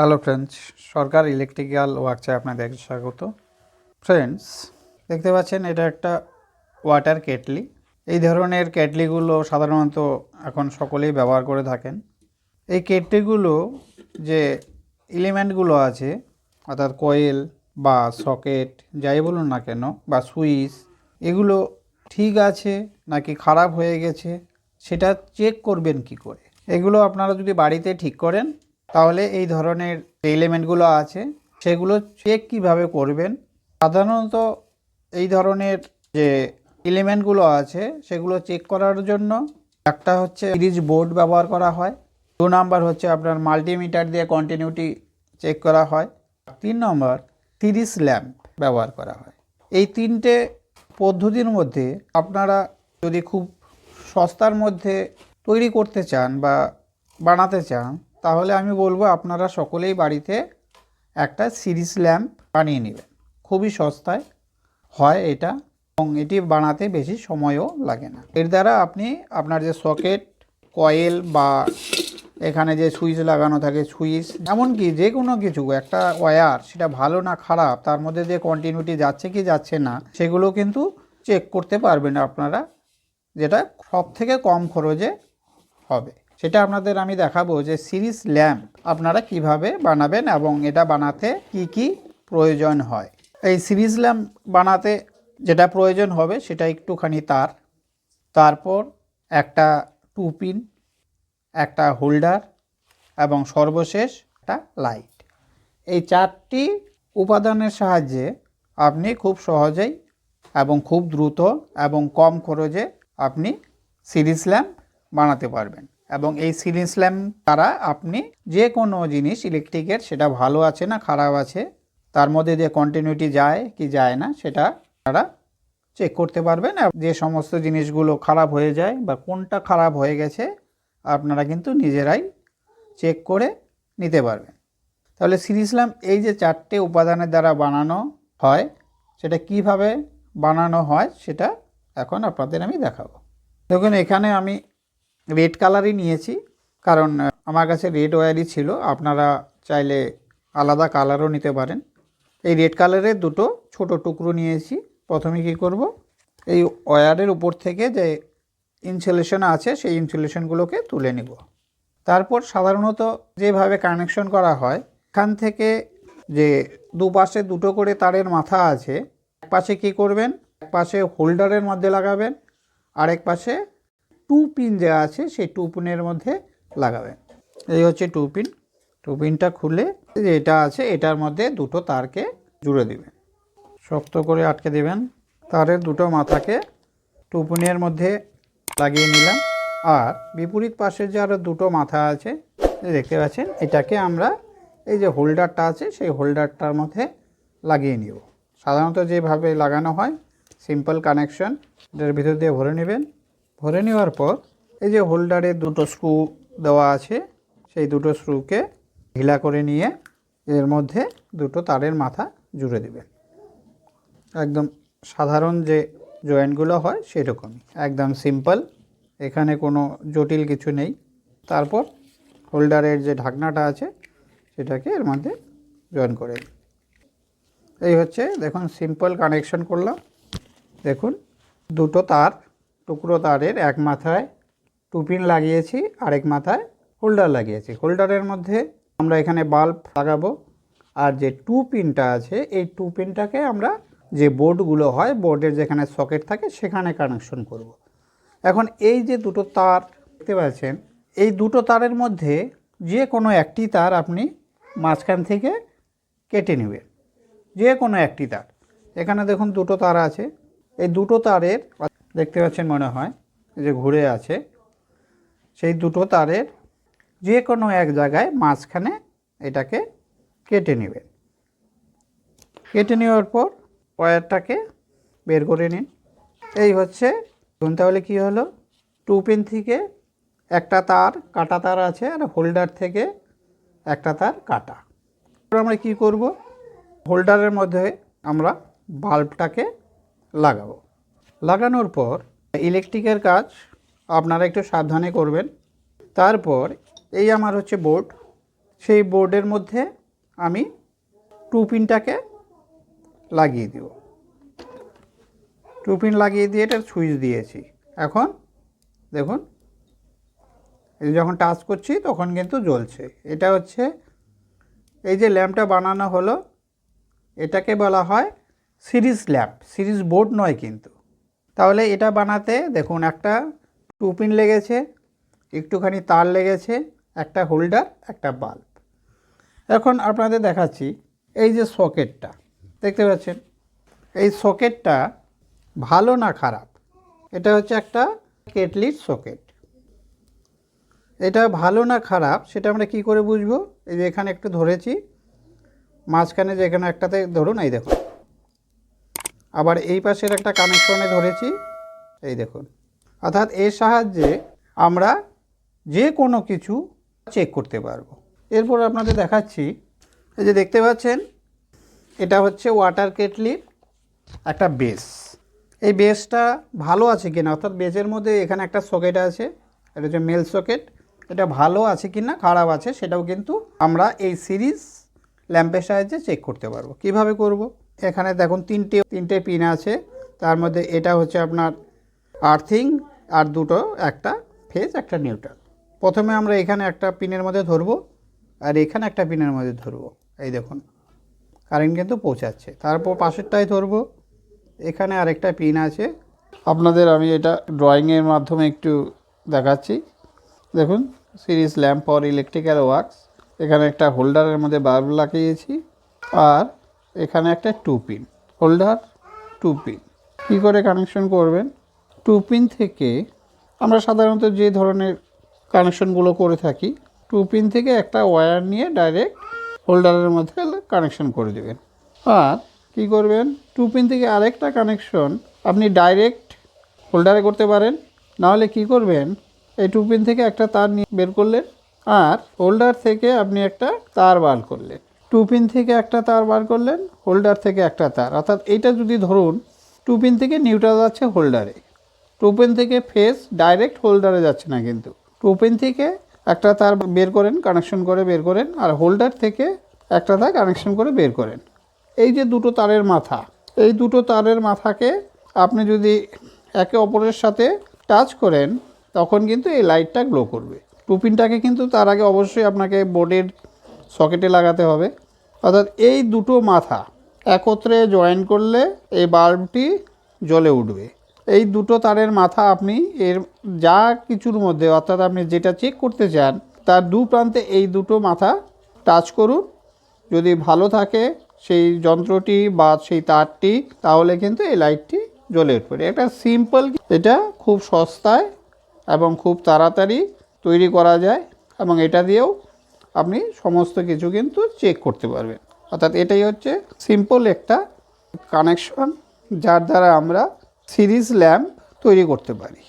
Hello friends Sarkar electrical ওয়ার্কসে আপনাদের স্বাগত। ফ্রেন্ডস দেখতে পাচ্ছেন এটা একটা ওয়াটার কেটলি এই ধরনের কেটলিগুলো সাধারণত এখন সকলেই ব্যবহার করে থাকেন। এই কেটলিগুলো যে এলিমেন্টগুলো আছে, অর্থাৎ কয়েল বা সকেট যাই বলুন না কেন, বা সুইচ এগুলো ঠিক আছে নাকি খারাপ হয়ে গেছে, সেটা চেক করবেন কি করে? এগুলো আপনারা যদি বাড়িতে ঠিক করেন তাহলে এই ধরনের এলিমেন্টগুলো আছে, সেগুলো চেক কীভাবে করবেন? সাধারণত এই ধরনের যে এলিমেন্টগুলো আছে, সেগুলো চেক করার জন্য একটা হচ্ছে সিরিজ বোর্ড ব্যবহার করা হয়। দু নম্বর হচ্ছে আপনার মাল্টিমিটার দিয়ে কন্টিনিউটি চেক করা হয়। তিন নম্বর সিরিজ ল্যাম্প ব্যবহার করা হয়। এই তিনটে পদ্ধতির মধ্যে আপনারা যদি খুব সস্তার মধ্যে তৈরি করতে চান বা বানাতে চান তাহলে আমি বলব আপনারা সকলেই বাড়িতে একটা সিরিজ ল্যাম্প বানিয়ে নেবেন। খুবই সস্তায় হয় এটা এবং এটি বানাতে বেশি সময়ও লাগে না। এর দ্বারা আপনি আপনার যে সকেট, কয়েল বা এখানে যে সুইচ লাগানো থাকে, সুইচ, এমনকি যে কোনো কিছু, একটা ওয়্যার, সেটা ভালো না খারাপ, তার মধ্যে যে কন্টিনিউটি যাচ্ছে কি যাচ্ছে না, সেগুলো কিন্তু চেক করতে পারবেন আপনারা, যেটা সব থেকে কম খরচে হবে। সেটা আপনাদের আমি দেখাবো যে সিরিজ ল্যাম্প আপনারা কীভাবে বানাবেন এবং এটা বানাতে কি কি প্রয়োজন হয়। এই সিরিজ ল্যাম্প বানাতে যেটা প্রয়োজন হবে সেটা একটুখানি তার, তারপর একটা টু পিন একটা হোল্ডার এবং সর্বশেষ একটা লাইট। এই চারটি উপাদানের সাহায্যে আপনি খুব সহজেই এবং খুব দ্রুত এবং কম খরচে আপনি সিরিজ ল্যাম্প বানাতে পারবেন। এবং এই সিরিজ স্ল্যাম দ্বারা আপনি যে কোনো জিনিস ইলেকট্রিকের সেটা ভালো আছে না খারাপ আছে, তার মধ্যে যে কন্টিনিউটি যায় কি যায় না, সেটা তারা চেক করতে পারবেন। যে সমস্ত জিনিসগুলো খারাপ হয়ে যায় বা কোনটা খারাপ হয়ে গেছে, আপনারা কিন্তু নিজেরাই চেক করে নিতে পারবেন। তাহলে সিরিজ ল্যাম্প এই যে চারটে উপাদানের দ্বারা বানানো হয়, সেটা কীভাবে বানানো হয়, সেটা এখন আপনাদের আমি দেখাবো। দেখুন, এখানে আমি রেড কালারই নিয়েছি, কারণ আমার কাছে রেড ওয়ারই ছিল। আপনারা চাইলে আলাদা কালারও নিতে পারেন। এই রেড কালারের দুটো ছোট টুকরো নিয়েছি। প্রথমে কি করব? এই ওয়্যারের উপর থেকে যে ইনসুলেশন আছে, সেই ইনসুলেশনগুলোকে তুলে নিব। তারপর সাধারণত যেভাবে কানেকশন করা হয়, এখান থেকে যে দুপাশে দুটো করে তারের মাথা আছে এক পাশে কী করবেন? এক পাশে হোল্ডারের মধ্যে লাগাবেন আরেক পাশে টু পিন যে আছে সেই টু পিনের মধ্যে লাগাবেন। এই হচ্ছে টু পিন। টু পিনটা খুলে যে এটা আছে এটার মধ্যে দুটো তারকে জুড়ে দিবেন। শক্ত করে আটকে দিবেন। তারের দুটো মাথাকে টু পিনের মধ্যে লাগিয়ে নিলাম। আর বিপরীত পাশে যে আরও দুটো মাথা আছে দেখতে পাচ্ছেন, এটাকে আমরা এই যে হোল্ডারটা আছে সেই হোল্ডারটার মধ্যে লাগিয়ে নিব। সাধারণত যেভাবে লাগানো হয়, সিম্পল কানেকশন, এটার ভিতর দিয়ে ভরে নেবেন। ভরে নেওয়ার পর এই যে হোল্ডারে দুটো স্ক্রু দেওয়া আছে, সেই দুটো স্ক্রুকে ঢিলা করে নিয়ে এর মধ্যে দুটো তারের মাথা জুড়ে দেবেন। একদম সাধারণ যে জয়েন্টগুলো হয় সেরকমই। একদম সিম্পল, এখানে কোনো জটিল কিছু নেই। তারপর হোল্ডারের যে ঢাকনাটা আছে, সেটাকে এর মধ্যে জয়েন করে। এই হচ্ছে, দেখুন, সিম্পল কানেকশন করলাম। দেখুন, দুটো তার টুকরো তারের এক মাথায় টুপিন লাগিয়েছি, আরেক মাথায় হোল্ডার লাগিয়েছি। হোল্ডারের মধ্যে আমরা এখানে বাল্ব লাগাবো আর যে টু পিনটা আছে, এই টু পিনটাকে আমরা যে বোর্ডগুলো হয়, বোর্ডের যেখানে সকেট থাকে, সেখানে কানেকশন করব। এখন এই যে দুটো তার দেখতে পাচ্ছেন, এই দুটো তারের মধ্যে যে কোনো একটি তার আপনি মাঝখান থেকে কেটে নেবেন। যে কোনো একটি তার। এখানে দেখুন দুটো তার আছে। এই দুটো তারের দেখতে পাচ্ছেন মনে হয় যে ঘুরে আছে। সেই দুটো তারের যে কোনো এক জায়গায় মাঝখানে এটাকে কেটে নেবেন। কেটে নেওয়ার পর ওয়্যারটাকে বের করে নিন। এই হচ্ছে ধরুন তাহলে কী হলো? টু পিন থেকে একটা তার কাটা তার আছে আর হোল্ডার থেকে একটা তার কাটা। আমরা কি করব? হোল্ডারের মধ্যে আমরা বাল্বটাকে লাগাবো। লাগানোর পর ইলেকট্রিকের কাজ আপনারা একটু সাবধানে করবেন। তারপর এই আমার হচ্ছে বোর্ড সেই বোর্ডের মধ্যে আমি টু পিনটাকে লাগিয়ে দিব। টু পিন লাগিয়ে দিয়ে এটার সুইচ দিয়েছি। এখন দেখুন যখন টাচ করছি তখন কিন্তু জ্বলছে। এটা হচ্ছে, এই যে ল্যাম্পটা বানানো হলো, এটাকে বলা হয় সিরিজ ল্যাম্প, সিরিজ বোর্ড নয় কিন্তু। তাহলে এটা বানাতে দেখুন একটা টু পিন লেগেছে, একটুখানি তার লেগেছে, একটা হোল্ডার, একটা বাল্ব। এখন আপনাদের দেখাচ্ছি এই যে সকেটটা, দেখতে পাচ্ছেন? এই সকেটটা ভালো না খারাপ? এটা হচ্ছে একটা কেটলির সকেট। এটা ভালো না খারাপ সেটা আমরা কি করে বুঝব? এই যে এখানে একটু ধরেছি, মাঝখানে যে এখানে একটাতে ধরুন, এই দেখুন। আবার এই পাশের একটা কানেকশনে ধরেছি, এই দেখুন। অর্থাৎ এর সাহায্যে আমরা যে কোনো কিছু চেক করতে পারব। এরপর আপনাদের দেখাচ্ছি, এই যে দেখতে পাচ্ছেন, এটা হচ্ছে ওয়াটার কেটলির একটা বেস এই বেসটা ভালো আছে কিনা? অর্থাৎ বেসের মধ্যে এখানে একটা সকেট আছে, এটা হচ্ছে মেল সকেট এটা ভালো আছে কিনা, খারাপ আছে, সেটাও কিন্তু আমরা এই সিরিজ ল্যাম্পের সাহায্যে চেক করতে পারব। কীভাবে করব? এখানে দেখুন তিনটে তিনটে পিন আছে। তার মধ্যে এটা হচ্ছে আপনার আর্থিং আর দুটো, একটা ফেজ একটা নিউট্রাল প্রথমে আমরা এখানে একটা পিনের মধ্যে ধরবো আর এখানে একটা পিনের মধ্যে ধরবো। এই দেখুন কারেন্ট কিন্তু পৌঁছাচ্ছে। তারপর পাশেরটাই ধরবো। এখানে আরেকটা পিন আছে। আপনাদের আমি এটা ড্রয়িংয়ের মাধ্যমে একটু দেখাচ্ছি। দেখুন series lamp for electrical works এখানে একটা হোল্ডারের মধ্যে বাল্ব লাগিয়েছি। আর এখানে একটা two pin holder two pin কী করে কানেকশন করবেন? টু পিন থেকে আমরা সাধারণত যে ধরনের কানেকশনগুলো করে থাকি টু পিন থেকে একটা ওয়্যার নিয়ে ডাইরেক্ট হোল্ডারের মধ্যে কানেকশন করে দেবেন। আর কি করবেন? টু পিন থেকে আরেকটা কানেকশন আপনি ডাইরেক্ট হোল্ডারে করতে পারেন। নাহলে কি করবেন? এই টু পিন থেকে একটা তার নিয়ে বের করলেন। আর হোল্ডার থেকে আপনি একটা তার বার করলেন। টু পিন থেকে একটা তার বার করলেন, হোল্ডার থেকে একটা তার। অর্থাৎ এইটা যদি ধরুন টু পিন থেকে নিউট্রাল যাচ্ছে হোল্ডারে। টু পিন থেকে ফেস ডাইরেক্ট হোল্ডারে যাচ্ছে না কিন্তু। টু পিন থেকে একটা তার বের করেন, কানেকশন করে বের করেন, আর হোল্ডার থেকে একটা তার কানেকশন করে বের করেন। এই যে দুটো তারের মাথা, এই দুটো তারের মাথাকে আপনি যদি একে অপরের সাথে টাচ করেন, তখন কিন্তু এই লাইটটা গ্লো করবে। টুপিনটাকে কিন্তু তার আগে অবশ্যই আপনাকে বোর্ডের সকেটে লাগাতে হবে। অর্থাৎ এই দুটো মাথা একত্রে জয়েন করলে এই বাল্বটি জ্বলে উঠবে। এই দুটো তারের মাথা আপনি এর যা কিছুর মধ্যে, অর্থাৎ আপনি যেটা চেক করতে চান, তার দু প্রান্তে এই দুটো মাথা টাচ করুন। যদি ভালো থাকে সেই যন্ত্রটি বা সেই তারটি, তাহলে কিন্তু এই লাইটটি জ্বলে উঠবে। এটা সিম্পল এটা খুব সস্তায় এবং খুব তাড়াতাড়ি তৈরি করা যায় এবং এটা দিয়েও আপনি সমস্ত কিছু কিন্তু চেক করতে পারবেন। অর্থাৎ এটাই হচ্ছে সিম্পল একটা কানেকশন যার দ্বারা আমরা সিরিজ ল্যাম্প তৈরি করতে পারি।